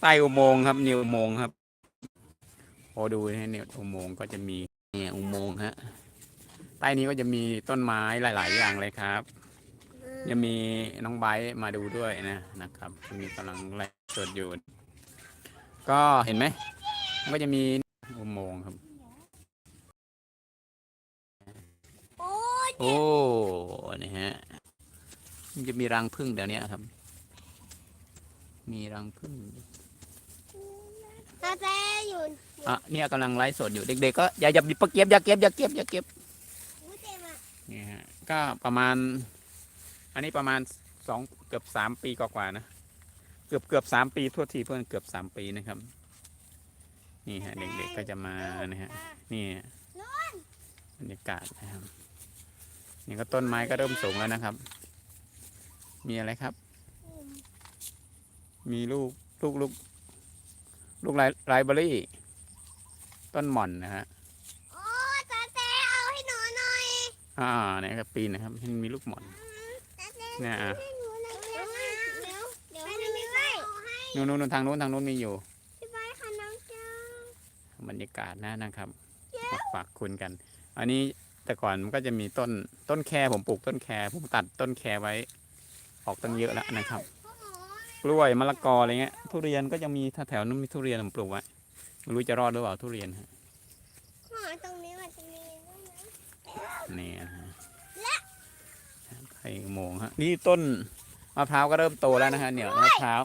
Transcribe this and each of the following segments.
ใต้อุโมงค์ครับนิวอุโมงค์ครับโอ้ดูนะเนี่ยอุโมงค์ก็จะมีเนี่ยอุโมงค์ฮะใต้นี้ก็จะมีต้นไม้หลาย ๆ อย่างเลยครับยังมีน้องไบร์ทมาดูด้วยนะนะครับมีกำลังไล่สดอยู่ ก็เห็นไหมมันก็จะมีอุโมงค์ครับ โอ้ยโอ้นี่ฮะมันจะมีรังผึ้งเดี๋ยวนี้ครับ มีรังผึ้ง ตาแตอยู่อะเนี่ยกำลังไลฟ์สดอยู่เด็กๆก็อย่าอย่าไปเก็บอย่าเก็บอย่าเก็บอย่าเก็บอู้เต็มอะนี่ฮะก็ประมาณ อันนี้ประมาณสองเกือบสามปีกว่าๆนะเกือบเกือบสามปีทั่วทีเพื่อนเกือบสามปีนะครับ นี่ฮะเด็กๆก็จะมานะฮะนี่บรรยากาศนะครับนี่ก็ต้นไม้ก็เริ่มสูงแล้วนะครับ มีอะไรครับ มีลูกลูกลูก ลูกไรไรเบอรี่ ต้นหม่อนนะฮะโอ้ยตาแตเอาให้หนูหน่อย อ่าเนี่ยครับปีนนะครับเห็นมีลูกหม่อนตาแตเนี่ยอะให้หนูหน่อยเดี๋ยวเดี๋ยวเดี๋ยวให้พี่ไว้ให้นู่นนู่นทางนู้นทางนู้นมีอยู่พี่ไว้ค่ะน้องจ้าบรรยากาศนะนะครับมาฝากคุณกัน อันนี้แต่ก่อนมันก็จะมีต้นต้นแครผมปลูกต้นแครผมตัดต้นแครไว้ ออกตั้งเยอะแล้วนะครับพ่อหมอ กล้วยมะละกออะไรเงี้ย ทุเรียนก็ยังมีถ้าแถวนู้นมีทุเรียนผมปลูกไว้ไม่รู้จะรอดหรือเปล่าทุเรียนฮะหมอตรงนี้มันจะมีด้วยนะนี่นะฮะไข่โมงฮะนี่ต้นมะพร้าวก็เริ่มโตแล้วนะฮะเนี่ยมะพร้าว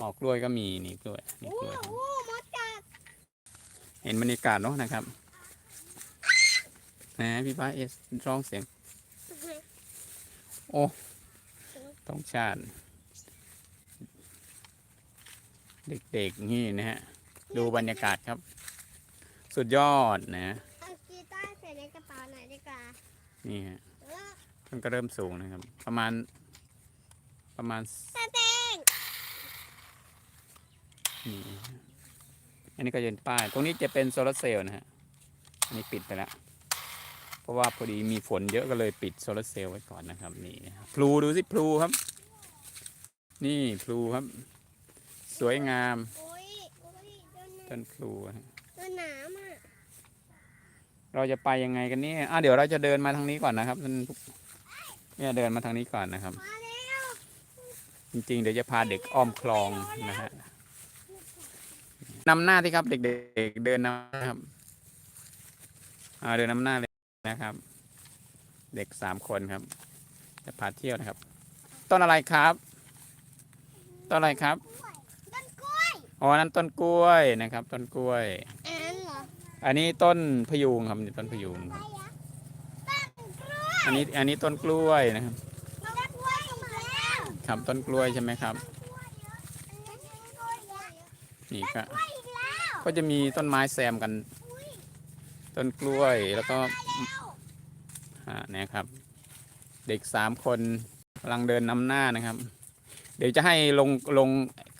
ออกกล้วยก็มีนี่กล้วยนี่โอ้กล้วยโหมดกัดเห็นบรรยากาศเนาะนะครับนะพี่ป้าเอสร้องเสียง โอ้ ต้องชาติ เด็กๆนี่นะฮะ ดูบรรยากาศครับ สุดยอดนะ เอากีตาร์ใส่ในกระเป๋าหน่อยดีกว่านี่ฮะเออมันก็เริ่มสูงนะครับ ประมาณ ประมาณตาแตงนี่อันนี้ก็จะเป็นป้าย ตรงนี้จะเป็นโซลาร์เซลล์นะฮะ อันนี้ปิดไปแล้วเพ ราะว่าพอดีมีฝนเยอะก็เลยปิดโซลาร์เซลล์ไว้ก่อนนะครับนี่พลูดูสิพลูครับ นี่พลูครับ สวยงามต้นพลูนะฮะโดนนามอะเราจะไปยังไงกันเนี่ยอะเดี๋ยวเราจะเดินมาทางนี้ก่อนนะครับท่านเนี่ยเดินมาทางนี้ก่อนนะครับ จริงๆ เดี๋ยวจะพาเด็กอ้อมคลองนะฮะนำหน้าที่ครับ เด็กๆเดินนำนะครับ อ่าเดินนำหน้าเลย นะครับ เด็กสามคนครับ จะพาเที่ยวนะครับ ต้นอะไรครับ ต้นอะไรครับ ต้นกล้วยอ๋อนั่นต้นกล้วยนะครับ ต้นกล้วย อันนั้นเหรออันนี้ต้นพยุงครับนี่ต้นพยุงครับต้นกล้วยอันนี้อันนี้ต้นกล้วยนะครับ ต้นกล้วยมาแล้วครับต้นกล้วยใช่ไหมครับต้นกล้วยเยอะนี่ก็กล้วยอีกแล้วก็จะมีต้นไม้แซมกัน ต้นกล้วยแล้วก็ อ่านะครับ เด็กสามคนกำลังเดินนำหน้านะครับ เดี๋ยวจะให้ลงลง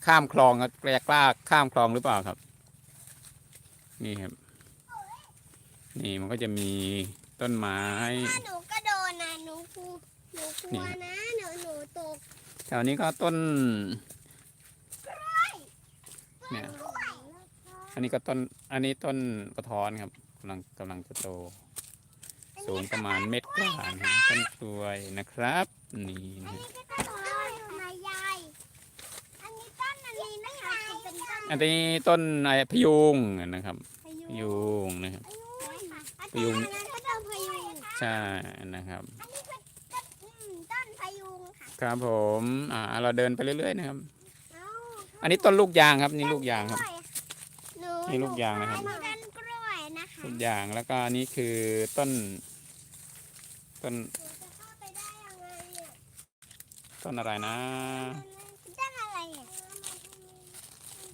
ข้ามคลองครับแกกล้าข้ามคลองหรือเปล่าครับ นี่ครับ นี่มันก็จะมีต้นไม้ ถ้าหนูก็โดนนะหนูกลัวหนูกลัวนะหนูหนูตกแถวนี้ก็ต้น เนี่ยกล้วยอันนี้ก็ต้น อันนี้ต้นกระท้อนครับกำลังกำลังจะโต สูงประมาณเม็ ดกว่านะครับต้นกล้วยนะครับ นี่นะนี่ก็ต้นกล้วยมายายอันนี้ต้นอันนี้นะคะเป็นต้นอันนี้ต้นอะไรพยุงนะครับพาพยุยุงนะครับพายุค่ะอันนั้นก็ต้นพายุใช่นะครับอันนี้คือต้นอืมต้นพายุค่ะครับผม อ่า เราเดินไปเรื่อยๆนะครับเอ้าอันนี้ต้นลูกยางครับ นี่ลูกยางครับหนูนี่ลูกยางนะครับอันนี้ต้นกล้วยนะคะ ลูกยางแล้วก็อันนี้คือต้น ต้นต้นอะไรนะ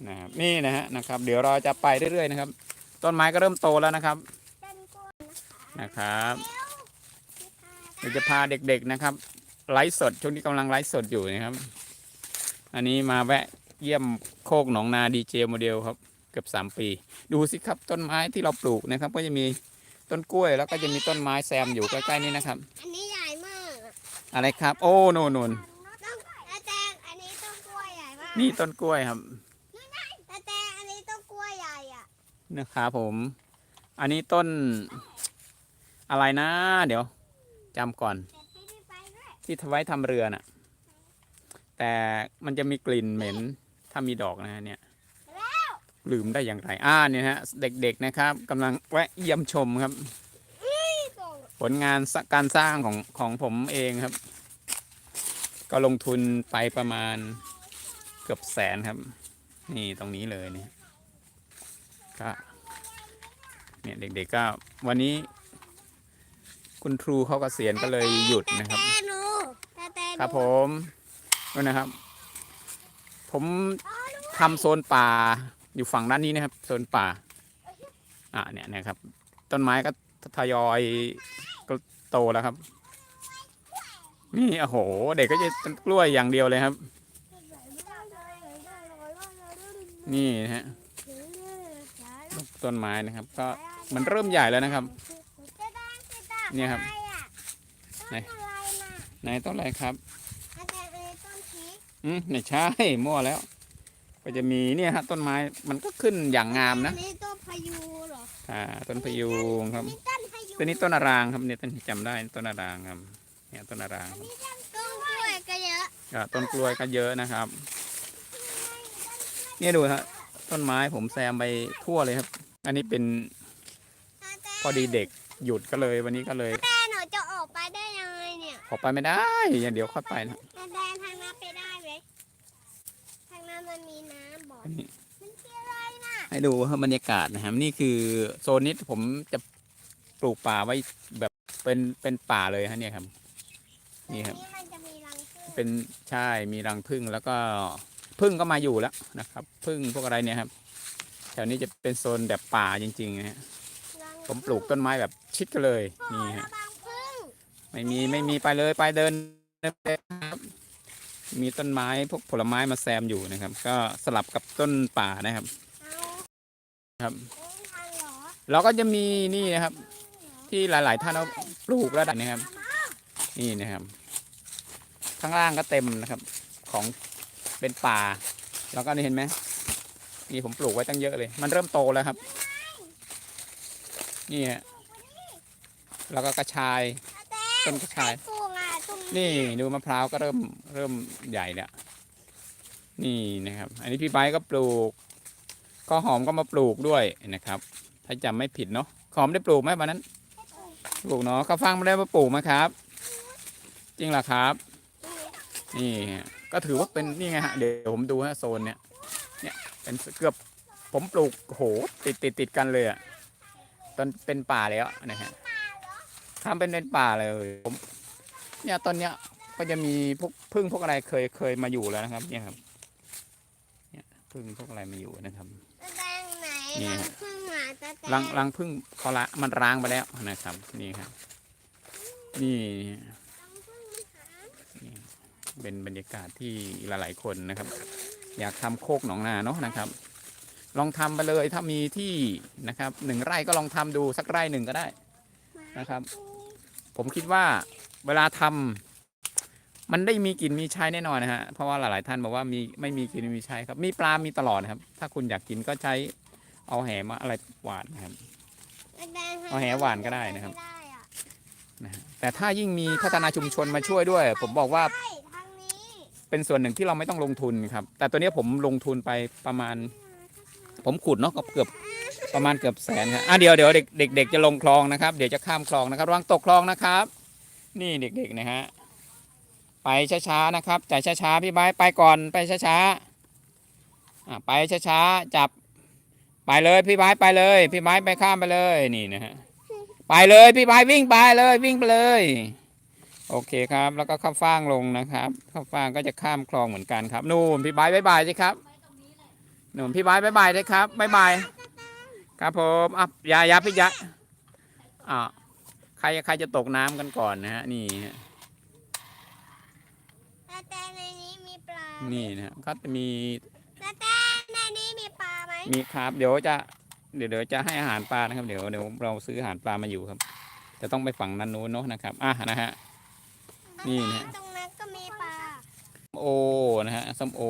นะครับนี่นะฮะนะครับ เดี๋ยวเราจะไปเรื่อยๆนะครับ ต้นไม้ก็เริ่มโตแล้วนะครับนะครับเร็วเดี๋ยวจะพาเด็กๆนะครับไลฟ์สดช่วงนี้กำลังไลฟ์สดอยู่นะครับ อันนี้มาแวะเยี่ยมโคกหนองนาดีเจโมเดลครับ เกือบสามปี ดูสิครับต้นไม้ที่เราปลูกนะครับ ก็จะมี ต้นกล้วยแล้วก็จะมีต้นไม้แซมอยู่ใกล้ๆนี่นะครับ อันนี้ใหญ่มากอะอะไรครับ โอ้โนนนนต้นอาจารย์อันนี้ต้นกล้วยใหญ่มนี่ต้นกล้วยครับแต่แต่อันนี้ต้นกล้วยใหญ่อะนะครับผม อันนี้ต้น อะไรนะ เดี๋ยวจำก่อนแต่ที่นี่ไปด้วยที่ไว้ทำเรือน่ะ แต่มันจะมีกลิ่นเหม็นถ้ามีดอกนะฮะเนี่ย ลืมได้อย่างไรอ่าเนี่ยฮะเด็กๆนะครับกำลังแวะเยี่ยมชมครับ ผลงานการสร้างของของผมเองครับ ก็ลงทุนไปประมาณเกือบแสนครับ นี่ตรงนี้เลยเนี่ยก็เนี่ยเด็กๆก็วันนี้ คุณครูเขากเกษียณก็เลยหยุดนะครับ ครับผมนู่นะครับ ผมทำโซนป่า อยู่ฝั่งด้านนี้นะครับโซนป่า อ่าเนี่ยนะครับ ต้นไม้ก็ทยอยก็โตแล้วครับ นี่โอ้โห เด็กก็จะกล้วยอย่างเดียวเลยครับ นี่นะฮะต้นไม้นะครับ ก็มันเริ่มใหญ่แล้วนะครับเนี่ยครับไหนต้นอะไรน่ะในต้นอะไรครับอืมไม่ใช่มั่วแล้ว ก็จะมีเนี่ยฮะต้นไม้มันก็ขึ้นอย่างงามนะอันนี้ต้นพายุเหรออ่าต้นพะยูงครับอันนี้ต้นพายุตัวนี้ต้นอารางครับเนี่ยต้นจำได้ต้นอารางครับเนี่ยต้นอารางครับต้นกล้วยก็เยอะก็ต้นกล้วยก็เยอะนะครับ เนี่ยดูฮะต้นไม้ผมแซมไปทั่วเลยครับ อันนี้เป็นแต่แต่พอดีเด็กหยุดก็เลยวันนี้ก็เลย แต่หนูจะออกไปได้ยังไงเนี่ยออกไปไม่ได้อย่าเดี๋ยวค่อยไปนะ ให้ดูครับบรรยากาศนะครับนี่คือโซนนี้ผมจะปลูกป่าไว้แบบเป็นเป็นป่าเลยฮะเนี่ยครับนี่ครับนี่มันจะมีรังผึ้งเป็นใช่มีรังผึ้งแล้วก็ผึ้งก็มาอยู่แล้วนะครับผึ้งพวกอะไรเนี่ยครับแถวนี้จะเป็นโซนแบบป่าจริงๆนะฮะรังผมปลูกต้นไม้แบบชิดกันเลยผึ้งนี่ขอฮะระวังผึ้งไม่มีไม่มีไปเลยไปเดินครับ มีต้นไม้พวกผลไม้มาแซมอยู่นะครับ ก็สลับกับต้นป่านะครับครับ เราก็จะมีนี่นะครับ ที่หลาย ๆ ท่านเอาปลูกแล้วนะครับ นี่นะครับ ข้างล่างก็เต็มนะครับ ของเป็นป่า แล้วก็นี่เห็นไหมนี่ผมปลูกไว้ตั้งเยอะเลย มันเริ่มโตแล้วครับ นี่ฮะแล้วก็กระชายต้นกระชาย นี่ดูมะพร้าวก็เริ่มเริ่มใหญ่แล้วนี่นะครับ อันนี้พี่ไบก็ปลูกข้าวหอมก็มาปลูกด้วยนะครับ ถ้าจำไม่ผิดเนาะข้าวหอมได้ปลูกไหมวันนั้น ปลูกเนาะข้าวฟ่างไม่ได้มาปลูกไหมครับ จริงเหรอครับ นี่ก็ถือว่าเป็นนี่ไงฮะเดี๋ยวผมดูฮะโซนเนี้ยเนี่ยเป็นเกือบผมปลูกโหติดติดติดกันเลยอะตอนเป็นป่าแล้วนะฮะทำเป็นเป็นป่าเลยผม เนี่ยตอนเนี้ยก็จะมีพวกพึ่งพวกอะไรเคยเคยมาอยู่แล้วนะครับ เนี่ยครับ เนี่ยพึ่งพวกอะไรมาอยู่นะครับแดงไหนนี่รังฮะผึ้งอะแต่แต่รังรังพึ่งเขาละมันร้างไปแล้วนะครับ นี่ครับ นี่รังผึ้งมันหายเป็นบรรยากาศที่หลาย ๆ คนนะครับ อยากทำโคกหนองนาเนาะนะครับ ลองทำไปเลยถ้ามีที่นะครับหนึ่งไร่ก็ลองทำดูสักไร่หนึ่งก็ได้นะครับ ผมคิดว่า เวลาทำมันได้มีกินมีใช้แน่นอนนะฮะเพราะว่าหลาย ๆ ท่านบอกว่ามีไม่มีกินไม่มีใช้ครับ มีปลา มีตลอดนะครับ ถ้าคุณอยากกินก็ใช้เอาแหมาอะไรหวานนะครับแดงเอาแหหวานก็ได้นะครับม่ได้อะนะฮะแต่ถ้ายิ่งมีพัฒนาชุมชนมาช่วยด้วย ผมบอกว่าใช่ทางนี้เป็นส่วนหนึ่งที่เราไม่ต้องลงทุนครับ แต่ตัวเนี้ยผมลงทุนไปประมาณ ผมขุดเนาะก็เกือบประมาณเกือบแสนครับอะเดี๋ยวเดี๋ยวเด็กเด็กเด็กจะลงคลองนะครับ เดี๋ยวจะข้ามคลองนะครับระวังตกคลองนะครับ นี่เด็กๆนะฮะไปช้าๆนะครับจ่ช้าๆพี่ไบร์ทไปก่อนไปช้าๆไปช้าๆจับ ไปเลยพี่ไบร์ทไปเลย พี่ไบร์ทไปข้ามไปเลยนี่นะฮะไปเลยพี่ไบร์ทวิ่งไปเลยวิ่งไปเลย โอเคครับ แล้วก็ข้ามฟางลงนะครับข้ามฟางก็จะข้ามคลองเหมือนกันครับนู่นพี่ไบร์ทบ๊ายบายสิครับนู่นพี่ไบร์ทบ๊ายบายเลยครับบายบายครับผมอะยายาพี่ยะอะ รใครจะตกน้ำกันก่อนนะฮะนี่ฮะแต่แต่ในนี้มีปลานี่นะฮะก็จะมีแต่แต่ในนี้มีปลาไหมมีครับ เดี๋ยวจะเดี๋ยวเดี๋ยวจะให้อาหารปลานะครับเดี๋ยวเดี๋ยวเราซื้ออาหารปลามาอยู่ครับ จะต้องไปฝั่งนั้นนู้นเนาะนะครับอะนะฮะนี่นะตรงนั้นก็มีปลาส้มโอนะฮะส้มโอ